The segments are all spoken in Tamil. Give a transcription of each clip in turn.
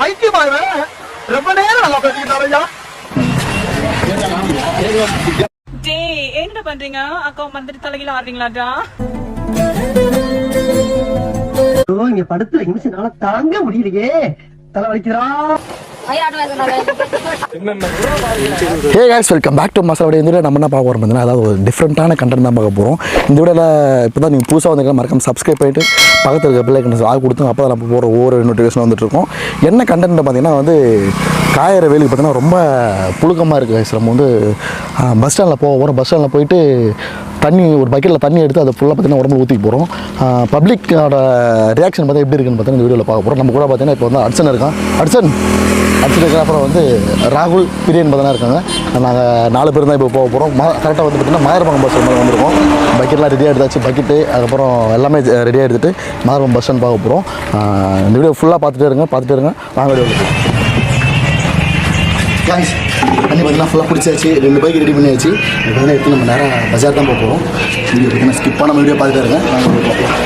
பைத்தியமா ரொம்ப நேரம் நல்லா பேசிக்கிட்டாரு ஐயா. டேய் என்ன பண்றீங்க? அக்கா மந்திரி தலையில ஆடுறீங்களாடா? இங்க படுத்துல நிமிஷம் தாங்க முடியலையே. தலை வலிக்கிறா hey guys welcome back to மசாலோட இந்த வீடியோ நம்ம என்ன பார்க்க போகிறோம் பார்த்தீங்கன்னா அதாவது ஒரு டிஃப்ரெண்ட்டான கண்டென்ட் தான் பார்க்க போகிறோம் இந்த வீடியோவில் இப்போ தான் நீங்கள் புதுசாக வந்திருக்க மறக்காம சப்ஸ்கிரைப் பண்ணிட்டு பக்கத்தில் இருக்க பிள்ளைக்கு ஆள் கொடுத்து அப்போ தான் நம்ம போகிற ஒவ்வொரு நோட்டிஃபிகேஷன் வந்துட்டுருக்கோம் என்ன கண்டென்ட் பார்த்தீங்கன்னா வந்து காயிற வேலுக்கு பார்த்தீங்கன்னா ரொம்ப புழுக்கமாக இருக்குது guys. நம்ம வந்து பஸ் ஸ்டாண்டில் போக போகிறோம் பஸ் ஸ்டாண்டில் போயிட்டு தண்ணி ஒரு பக்கெட்டில் தண்ணி எடுத்து அதை ஃபுல்லாக பார்த்தீங்கன்னா உடம்புல ஊற்றி போகிறோம் பப்ளிக்கோட ரியாக்ஷன் பார்த்தா எப்படி இருக்குன்னு பார்த்தீங்கன்னா இந்த வீடியோவில் பார்க்க போகிறோம் நம்ம கூட பார்த்தீங்கன்னா இப்போ வந்து அட்சன் இருக்கான். அட்சன் அட்சன் இருக்கிற அப்புறம் வந்து ராகுல் பிரியன் பார்த்தா இருக்காங்க. நாங்கள் நாலு பேர் தான் இப்போ போக போகிறோம் ம கரெக்டாக வந்து பார்த்தீங்கன்னா மாயரபங்கம் பஸ் ஸ்டாண்ட் வந்திருக்கோம். பக்கெட்லாம் ரெடியாக எடுத்தாச்சு பக்கெட்டு அதுக்கப்புறம் எல்லாமே ரெடியாக எடுத்துகிட்டு மாயரபங்கம் பஸ் ஸ்டாண்ட் பார்க்க போகிறோம் இந்த வீடியோ ஃபுல்லாக பார்த்துட்டே இருங்க பார்த்துட்டே இருங்க. வாங்க வீடியோ காய்ஸ் தண்ணி பார்த்தீங்கன்னா ஃபுல்லாக பிடிச்சாச்சு. ரெண்டு பைக் ரெடி பண்ணியாச்சு. வந்து எடுத்து நம்ம நேரம் பஜார் தான் போக போகிறோம் வீடியோ பார்த்தீங்கன்னா ஸ்கிப் வீடியோ பார்த்துட்டு இருங்க நாங்கள் பார்ப்போம்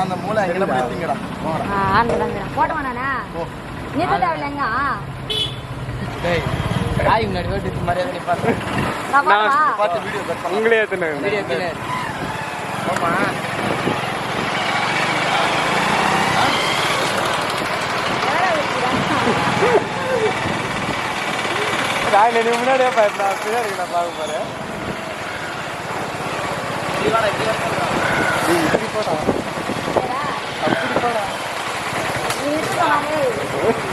அந்த மூளை எங்கே போட்ட வேணாண்ணா நீ தான் தேவையில்லைங்க தாய் முன்னாடி வீட்டுக்கு மரியாதை நீ நான் பார்த்து வீடியோ கட் பண்ணலாம் உங்களே எத்தனை வீடியோ கிளர் ஆமா. நான் நீ முன்னாடியே பாரு நான் பின்னாடி நான் பார்க்க போறேன். நீ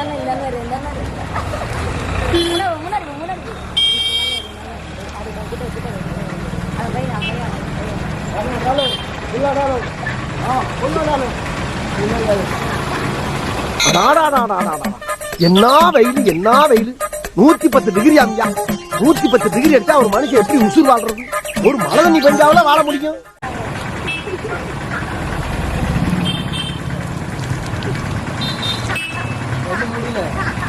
மாதிரி இந்த மாதிரி முன்னாடி முன்னாடி போ, முன்னாடி போ. அது கிட்ட கிட்ட அது பை நான் என்ன வெயில் என்ன வெயில்? நூத்தி பத்து டிகிரி அம்யா நூத்தி பத்து டிகிரி எடுத்தா ஒரு மனுஷன் எப்படி உசுர் வாழ்றது? ஒரு மழை தண்ணி பெஞ்சாவில வாழ முடியும்? முடியல.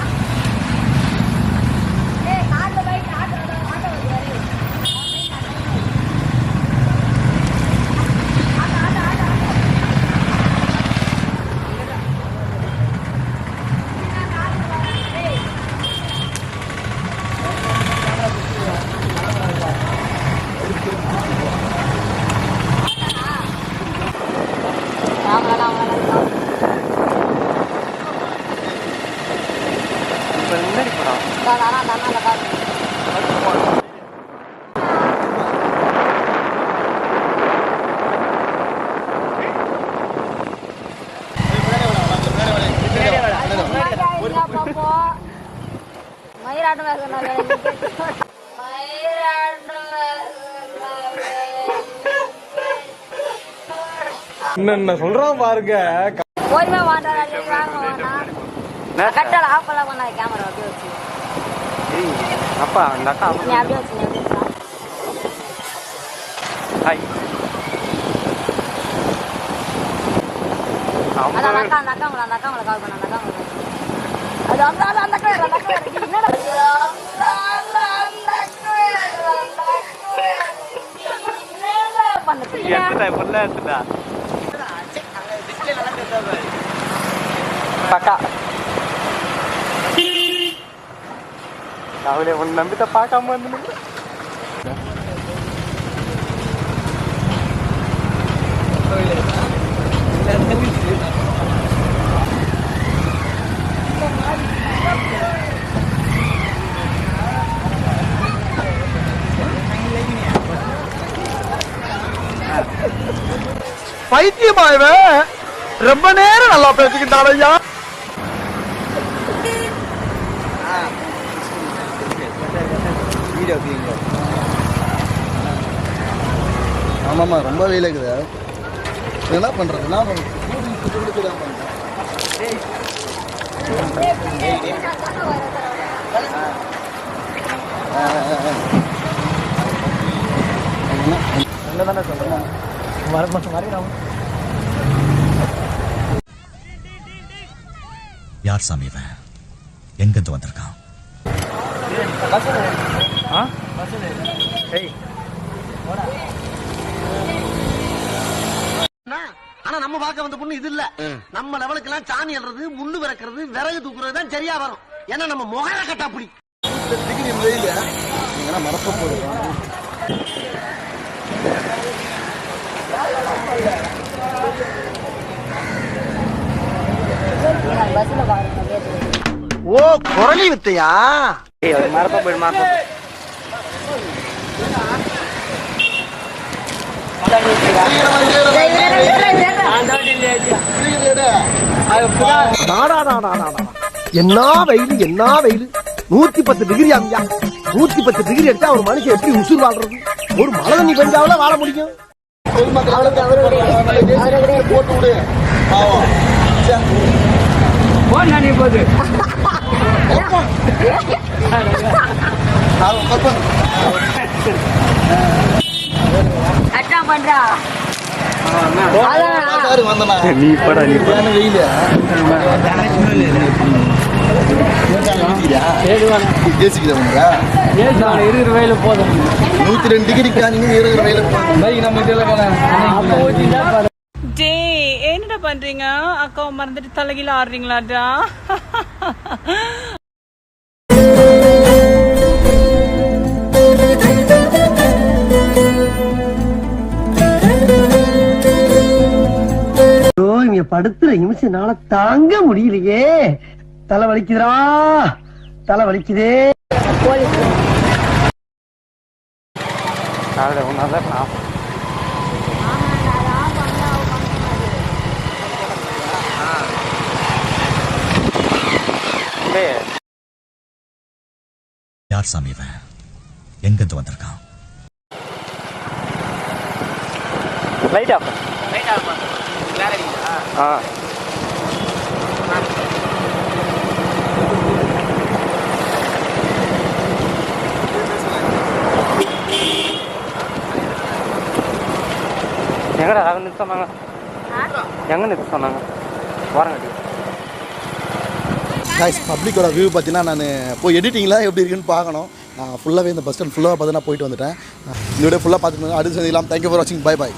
மயிராட்டம் என்ன சொல்றான் பாருங்க. போய்மே வாண்டாடா நீ வாங்க வேணா கட்டல ஆஃப் பண்ணலாம் பண்ண கேமரா அப்படியே வச்சு. அப்பா அந்த அக்கா நீ அப்படியே வச்சு நீ அப்படியே ஹாய் அந்த அக்கா அந்த அக்கா அந்த அக்கா கால் பண்ண அந்த அக்கா பக்கா. அவளே உன் நம்பித்த பார்க்காம வந்து பைத்தியமா இவன் ரொம்ப நேரம் நல்லா பேசிக்கிட்டாரு ஐயா. ஆமாம்மா ரொம்ப வெயில் இருக்குது என்ன பண்ணுறது என்ன பண்ணுறது யார் சாமி இவன்? எங்கிருந்து வந்திருக்கான்? ஆனா நம்ம பார்க்க வந்த பொண்ணு இது இல்ல. நம்ம லெவலுக்கு எல்லாம் சாணி அல்றது முள்ளு விறக்கிறது விறகு தூக்குறது தான் சரியா வரும். ஏன்னா நம்ம முகர கட்டா அப்படி பஸ்ஸில் கேட்டு ஓ குரலி வித்தையா மரப்பா போயிடு மரப்பா நாடாடாடாடாடா. என்ன வெயில் என்ன வெயில் நூத்தி பத்து டிகிரி அம்யா நூத்தி பத்து டிகிரி எடுத்தா ஒரு மனுஷன் எப்படி உசுர் வாழ்றது ஒரு மழை தண்ணி பெஞ்சாவில வாழ முடியும் அட்டா பண்றா? நீ படா நீ போதும். நூற்றி ரெண்டு டிகிரிக்கா நீங்கள் இருக்கிற வயலில் பைக் நம்ம இதில் டே என்னடா பண்றீங்க? அக்காவை மறந்துட்டு தலைகீழ ஆடுறீங்களாடா? இங்க படுத்துற நிமிஷம்னால தாங்க முடியலையே. தலை வலிக்குதுடா. தலை வலிக்குதே. யார் சாமி இவன்? எங்கிருந்து வந்திருக்கான்? லைட் ஆஃப் லைட் ஆஃப் ஆ. எங்கடா? அங்கே நிறுத்த சொன்னாங்க எங்கே நிறுத்த சொன்னாங்க வரங்கட்டி காய்ஸ் பப்ளிக்கோட வியூ பார்த்தீங்கன்னா நான் போய் எடிட்டிங்லாம் எப்படி இருக்குன்னு பார்க்கணும். நான் ஃபுல்லாகவே இந்த பஸ் ஸ்டாண்ட் ஃபுல்லாக பார்த்தீங்கன்னா போயிட்டு வந்துட்டேன். இந்த வீடியோ ஃபுல்லாக பார்த்துட்டு அடுத்து சந்திக்கலாம். தேங்க்யூ ஃபார் வாட்சிங் bye bye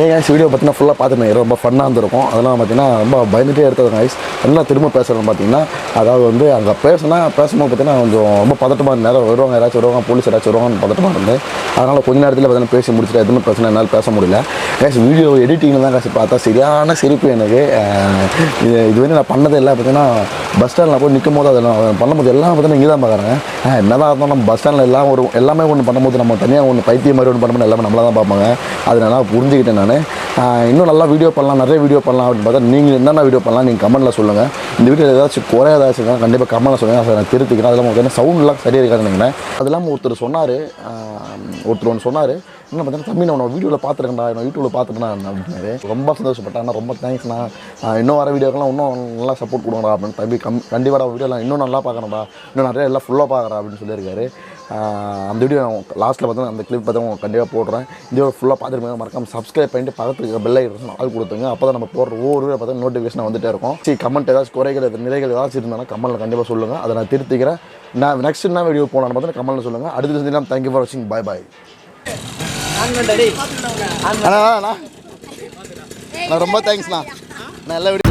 hey guys video பார்த்தீங்கன்னா ஃபுல்லாக பார்த்துருந்தேன் ரொம்ப ஃபன்னாக இருந்திருக்கும். அதெல்லாம் பார்த்தீங்கன்னா ரொம்ப பயந்துட்டே எடுத்தது guys. என்ன திரும்ப பேசுகிறோம் பார்த்தீங்கன்னா அதாவது வந்து அங்கே பேசுனா பேசும்போது பார்த்தீங்கன்னா கொஞ்சம் ரொம்ப பதட்டமாக நேரம் வருவாங்க யாராச்சும் வருவாங்க போலீஸ் யாராச்சும் வருவாங்க பதட்டமாக இருந்து அதனால் கொஞ்ச நேரத்தில் பார்த்தீங்கன்னா பேசி முடிச்சுட்டு எதுவுமே பிரச்சனை என்னால் பேச முடியல. காய்ஸ் வீடியோ எடிட்டிங்கில் தான் guys பார்த்தா சரியான சிரிப்பு எனக்கு. இது இது வந்து நான் பண்ணது இல்லை. பார்த்தீங்கன்னா பஸ் ஸ்டாண்டில் போய் நிற்கும் போது அதெல்லாம் பண்ணும்போது எல்லாம் பார்த்தீங்கன்னா இங்கே தான் பார்க்குறேன் என்னதான் இருந்தாலும் நம்ம பஸ் ஸ்டாண்டில் எல்லாம் ஒரு எல்லாமே ஒன்று பண்ணும்போது நம்ம தனியாக ஒன்று பைத்தியம் மாதிரி ஒன்று பண்ணும்போது எல்லாமே நம்மளா தான் பார்ப்பாங்க. அது நல்லா புரிஞ்சுக்கிட்டேன் நான். இன்னும் நல்லா வீடியோ பண்ணலாம் நிறைய வீடியோ பண்ணலாம் அப்படின்னு பார்த்தா நீங்கள் என்னென்ன வீடியோ பண்ணலாம் நீங்கள் கமெண்ட்டில் சொல்லுங்கள் இந்த வீடியோ ஏதாச்சும் குறை ஏதாச்சும் இருக்கா? கண்டிப்பாக கமெண்ட்டில் சொல்லுங்கள் அதை நான் திருத்திக்கிறேன். அதெல்லாம் பார்த்தீங்கன்னா சவுண்ட்லாம் சரியாக இருக்காதுன்னு நினைக்கிறேன். அது இல்லாமல் ஒருத்தர் சொன்னார் ஒருத்தர் ஒன்று சொன்னார் என்ன பார்த்தீங்கன்னா தம்பி நான் உன்னை வீடியோவில் பார்த்துருக்கேன்டா. நான் யூடியூப்பில் பார்த்துட்டேன் அப்படின்னாரு. ரொம்ப சந்தோஷப்பட்டேன். ரொம்ப தேங்க்ஸ்ண்ணா இன்னும் வர வீடியோக்கெல்லாம் இன்னும் நல்லா சப்போர்ட் கொடுங்கடா அப்படின்னு தம்பி கம் கண்டிப்பாக வீடியோலாம் இன்னும் நல்லா பார்க்கணும்டா. இன்னும் நிறைய எல்லாம் ஃபுல்லாக பார்க்குறேன் அப்படின்னு சொல்லியிருக்காரு. அந்த வீடியோ லாஸ்ட்டில் பார்த்தீங்கன்னா அந்த கிளிப் பார்த்து உங்களுக்கு கண்டிப்பாக போடுறேன். இந்த வீடியோ ஃபுல்லாக பார்த்துருப்பீங்க மறக்காம சப்ஸ்கிரைப் பண்ணிட்டு பக்கத்துக்கு பெல் ஐக்கன் ஆள் கொடுத்துங்க. அப்போ தான் நம்ம போடுற ஒவ்வொரு வீடியோ பார்த்தா நோட்டிஃபிகேஷன் வந்துட்டே இருக்கும். சரி கமெண்ட் ஏதாச்சும் குறைகள் நிறைகள் ஏதாச்சும் இருந்தாலும் கமெண்ட்டில் கண்டிப்பாக சொல்லுங்கள் அதை நான் திருத்திக்கிறேன். நான் நெக்ஸ்ட் என்ன வீடியோ போனான்னு பார்த்தா கமெண்ட்டில் சொல்லுங்கள் அடுத்த சந்திக்கலாம். தேங்க்யூ ஃபார் வாட்சிங் பாய் பாய் அண்ணா அண்ணா, அண்ணா. நான் ரொம்ப தேங்க்ஸ்ண்ணா நான் எல்லா வீடியோ